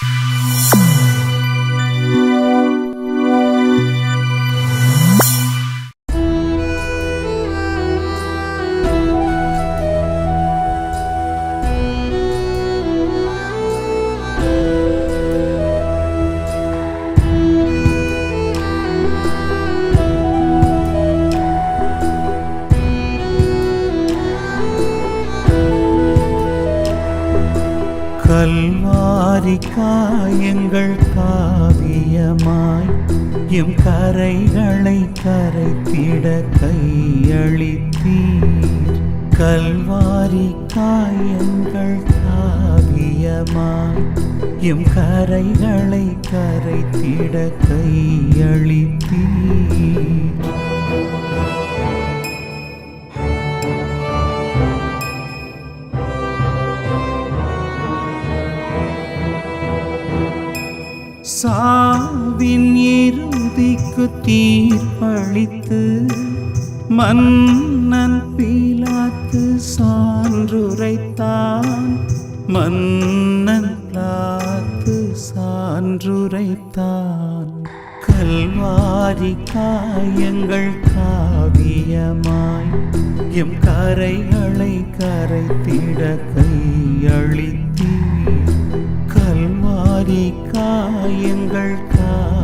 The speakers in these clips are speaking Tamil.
Yeah. கல்வாரி காயங்கள் காவியமாய் எம் கரைகளை கரைத்திட கையளித்தீர். கல்வாரி காயங்கள் காவியமாய் எம் கரைகளை கரைத்திட கையளித்தீர். சாவின் இறுதிக்கு தீர்ப்பளித்து மன்னன் பீலாத்து சான்றுரைத்தான். மன்னன் பிளாத்து சான்றுரைத்தான். கல்வாரி காயங்கள் காவியமாய் எம் கரைகளை கரைத்திட கையளித்தீர் காயங்கள் கா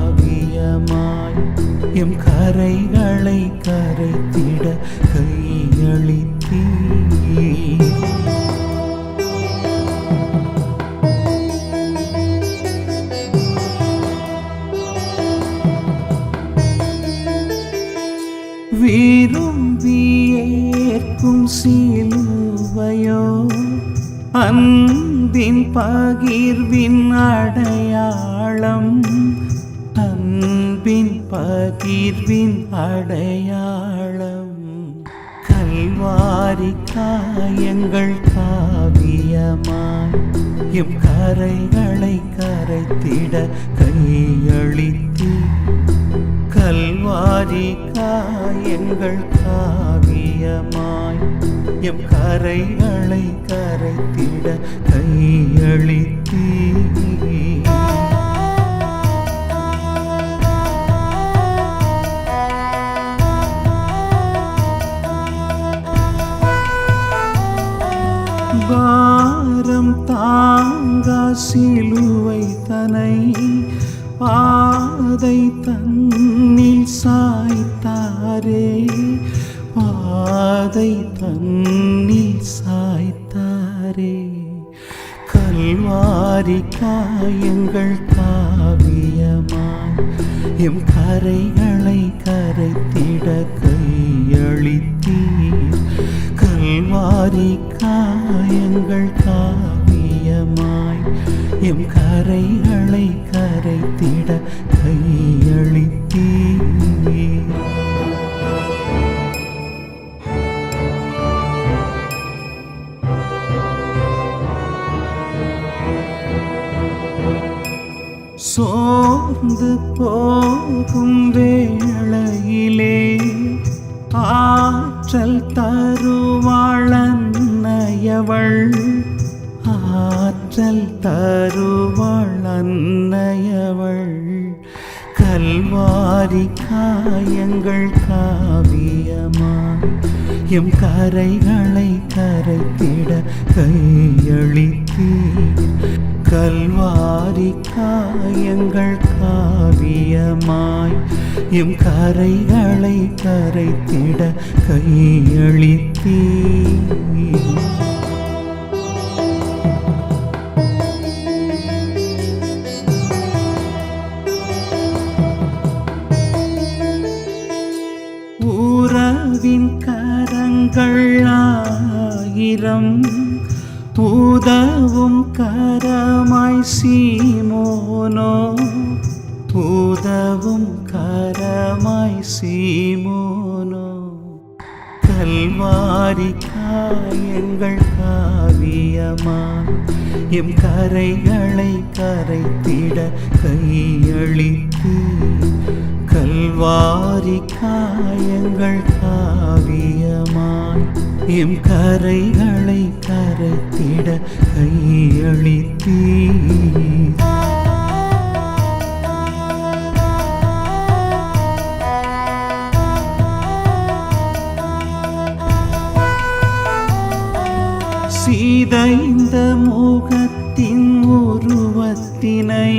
அன்பின் பகிர்வின் அடையாளம் அன்பின் பகிர்வின் அடையாளம். கல்வாரி காயங்கள் காவியமாய் எம் கரைகளை கரைத்திட கையளித்து கல்வாரி காயங்கள் கா காவியமாய் எம் கரைகளை கரைத்திட கையளித்தீ பாரம் தாங்கா சிலுவை தனை பாதை தன்னில் சாய்த்தாரே. கல்வாரி காயங்கள் காவியமாய் எம் கரைகளை கரைத்திட கையளித்தீர். கல்வாரி காயங்கள் காவியமாய் எம் கரைகளை கரைத்திட கையளித்தீர். சோர்ந்து போகும் வேளையிலே ஆற்றல் தருவாள் ஆற்றல் தருவாள் கல்வாரி காயங்கள் காவியமா எம் கரைகளை கரைத்திட கை கல்வாரி காயங்கள் காவியமாய் எம் கரைகளை கரைத்திட கையளித்தீ உறவின் கரங்கள் ஆயிரம் உதவும் கரமாய் சீமோனோ உதவும் கரமாய் சீமோனோ கல்வாரி காயங்கள் காவியமாய் எம் கரைகளை கரைத்திட கையளித்து கல்வாரி காயங்கள் காவியமாய் எம் கரைகளை கரைத்திட கையளித்தீ சீதைந்த முகத்தின் உருவத்தினை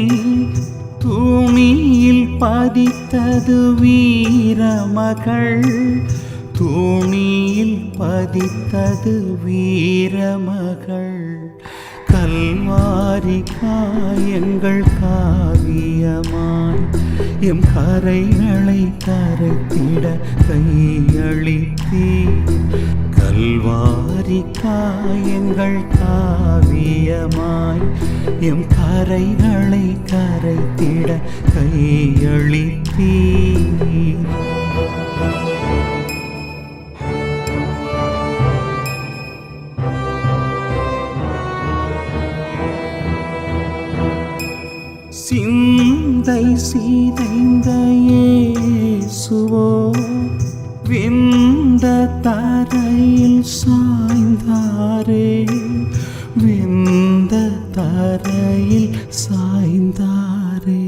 தூமியில் பதித்தது வீரமகள். தூணியில் பதித்தது வீரமகள். கல்வாரி காயங்கள் காவியமாய் எம் கரைகளை கரைத்திட கையளித்தீ கல்வாரி காயங்கள் காவியமாய் எம் கரைகளை கரைத்திட கையளித்தீ சிந்தை சீதைந்த ஏசுவோ விந்த தரையில் சாய்ந்தாரே விந்த தரையில் சாய்ந்தாரே.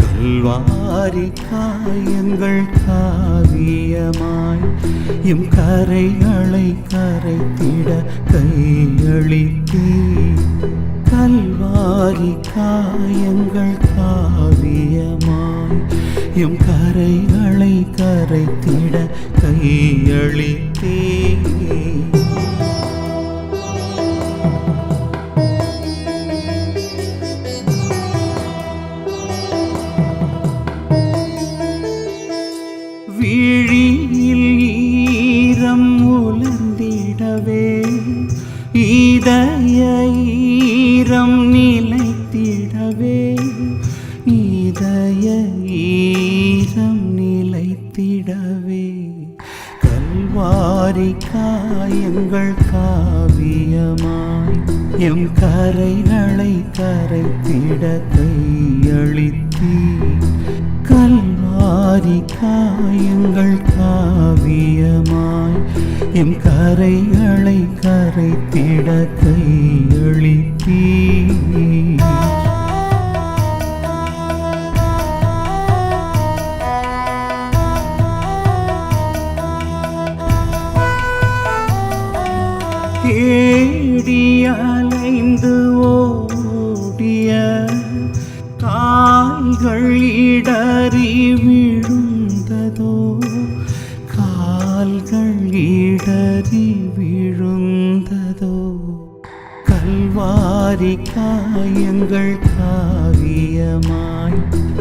கல்வாரி காயங்கள் காவியமாய் எம் கரைகளை கரைத்திட கையளித்தே கல்வாரி காயங்கள் காவியமாய் எம் கரைகளை கரைத்திட கையளித்தே வாரி காயங்கள் காவியமாய் எம் கரைகளை கரைத்திட கையளித்தீ. கல்வாரி காயங்கள் காவியமாய் எம் கரைகளை கரைத்திட கையளித்தீ. கல்வாரி காயங்கள் காவியமாய்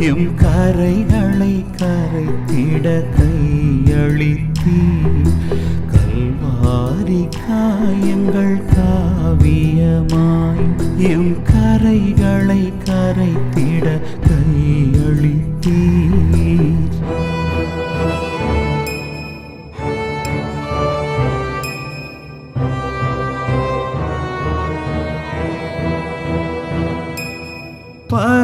எம் கரைகளை கரைத்திட கையளித்தீ. கல்வாரி காயங்கள் காவியமாய் எம் கரைகளை கரைத்திட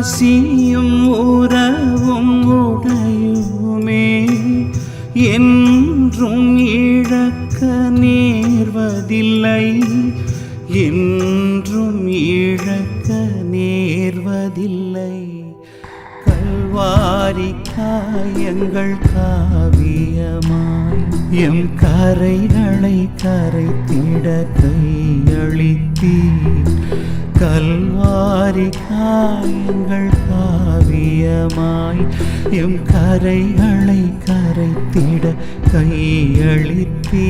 ஆசியும் உறவும் உடையுமே. என்றும் இழக்க நேர்வதில்லை. என்றும் இழக்க நேர்வதில்லை. கல்வாரி காயங்கள் காவியமாய் எம் கரைகளை கரைத்திட கையளித்தீர். கல்வாரி காயங்கள் காவியமாய் எம் கரைகளை கரைத்திட கையளித்தீ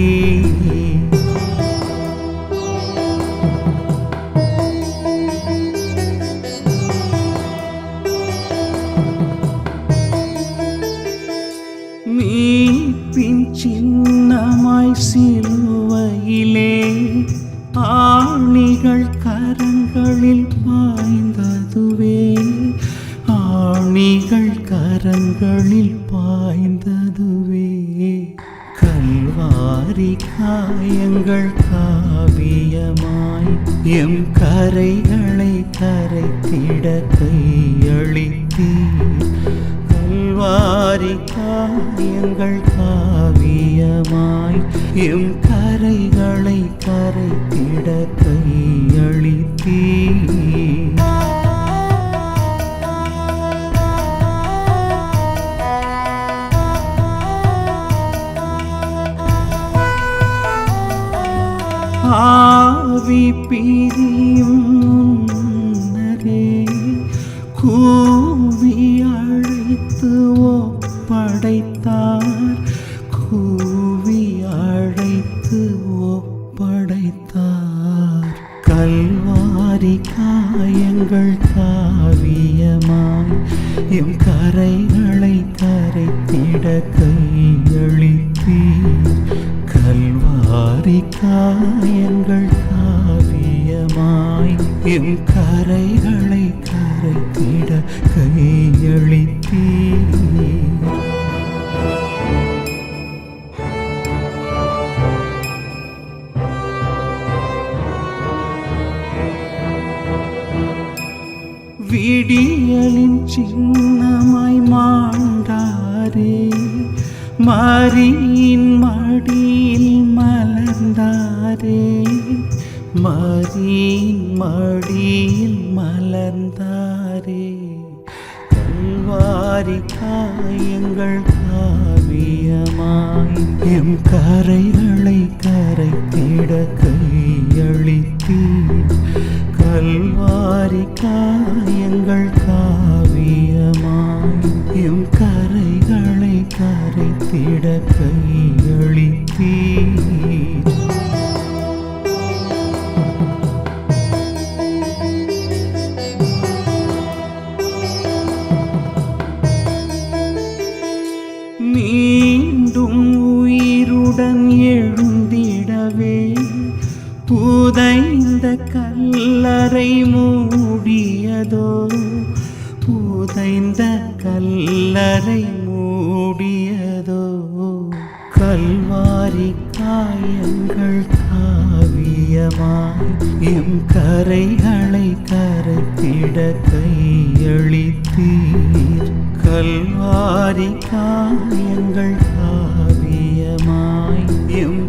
கரங்களில் பாய்ந்ததுவே. கல்வாரி காயங்கள் காவியமாய் எம் கரைகளை கரைத்திட கையளித்தீ கல்வாரி காயங்கள் காவியமாய் எம் கரைகளை கரைத்திட கையளித்தீ ஆவி பிரியும் முன்னரே கூவி அழைத்து ஒப்படைத்தார். கூ என் கரைகளை கரைத்திட கையளித்தீ விடியலின் சின்னமாய் மாண்டாரே மாரியின் மடியில் மலர்ந்தாரே. மாரியின் மடியில் மலர்ந்தாரே. கல்வாரி காயங்கள் காவியமாய் எம் கரைகளை கரைத்திட கையளித்தீர். கல்வாரி காயங்கள் புதைந்த கல்லறை மூடியதோ? புதைந்த கல்லறை மூடியதோ? கல்வாரி காயங்கள் காவியமாய் எம் கரைகளை கரைத்திட கையளித்தீர். கல்வாரி காயங்கள் காவியமாய் எம்